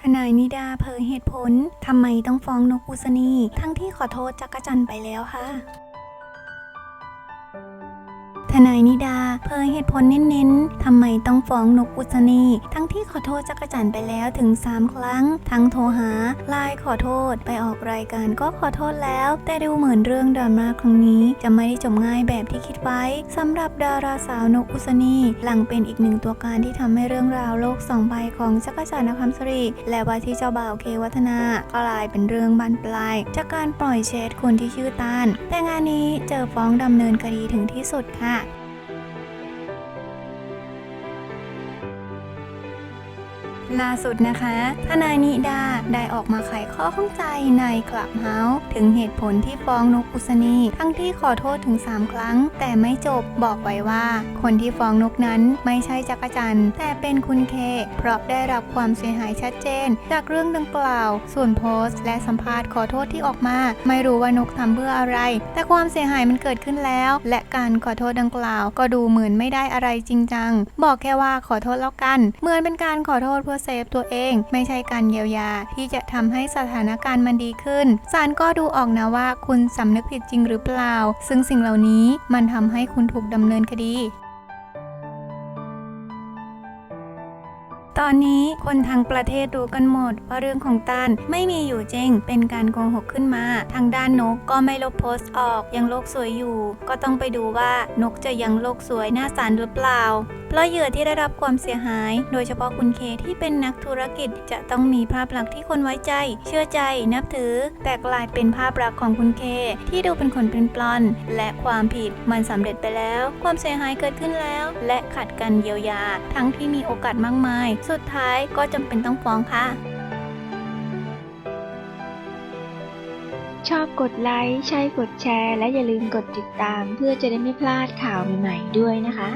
ทนายนิดาเผยเหตุผลทำไมต้องฟ้องนกอุศนี ทั้งที่ขอโทษจักรจันไปแล้วค่ะ ทนายนิดาเผยเหตุผลเน้นๆทำไมต้องฟ้องนกอุศนี ทั้งที่ขอโทษจักรจันไปแล้วถึง 3 ครั้ง ทั้งโทรหาไลน์ขอโทษไปออกรายการก็ขอโทษแล้ว แต่ดูเหมือนเรื่องดราม่าครั้งนี้ จะไม่ได้จบง่ายแบบที่คิดไว้สำหรับดาราสาวนกอุศนี หลังเป็นอีกหนึ่งตัวการที่ทำให้เรื่องราวโลกสองใบของจักรจันทร์นครสรีและว่าที่เจ้าบ่าวเควัฒนากลายเป็นเรื่องบานปลาย จากการปล่อยแชทคนที่ชื่อตานแต่งานนี้เจอฟ้องดำเนินคดีถึงที่สุดค่ะ ล่าสุดนะคะ ทนายนิดาได้ออกมาไขข้อข้องใจในคลับเฮาถึงเหตุผลที่ฟ้องนกอุศนี ทั้งที่ขอโทษถึง 3 ครั้ง แต่ไม่จบบอกไว้ว่า คนที่ฟ้องนกนั้นไม่ใช่จักรจันทร์แต่เป็นคุณเค เพราะได้รับความเสียหายชัดเจน จากเรื่องดังกล่าว ส่วนโพสต์ และสัมภาษณ์ขอโทษที่ออกมา ไม่รู้ว่านกทำเพื่ออะไร แต่ความเสียหายมันเกิดขึ้นแล้ว และการขอโทษดังกล่าว ก็ดูเหมือนไม่ได้อะไรจริงจังบอกแค่ว่าขอโทษแล้วกัน เหมือนเป็นการขอโทษเพื่อเซฟตัวเอง ไม่ใช่การเยียวยาที่จะทำให้สถานการณ์มันดีขึ้นศาลก็ดูออกนะว่าคุณสำนึกผิดจริงหรือเปล่า ซึ่งสิ่งเหล่านี้มันทำให้คุณถูกดำเนินคดี ตอนนี้คนทางประเทศรู้กันหมดว่าเรื่องของตานไม่มีอยู่จริง เป็นการโกหกขึ้นมา ทางด้านนกก็ไม่ลบโพสต์ออกยังโลกสวยอยู่ ก็ต้องไปดูว่านกจะยังโลกสวยหน้าศาลหรือเปล่า เพราะเหยื่อที่ได้รับความเสียหาย โดยเฉพาะคุณเคที่เป็นนักธุรกิจจะต้องมีภาพลักษณ์ที่คนไว้ใจ เชื่อใจนับถือ แต่กลายเป็นภาพลักษณ์ของคุณเค ที่ดูเป็นคนเป็นปลอน และความผิดมันสำเร็จไปแล้ว ความเสียหายเกิดขึ้นแล้ว และขัดกันเยียวยา ทั้งที่มีโอกาสมากมายสุดท้ายก็จำเป็นต้องฟ้องค่ะ ชอบกดไลค์ ใช่กดแชร์ และอย่าลืมกดติดตาม เพื่อจะได้ไม่พลาดข่าวใหม่ๆด้วยนะคะ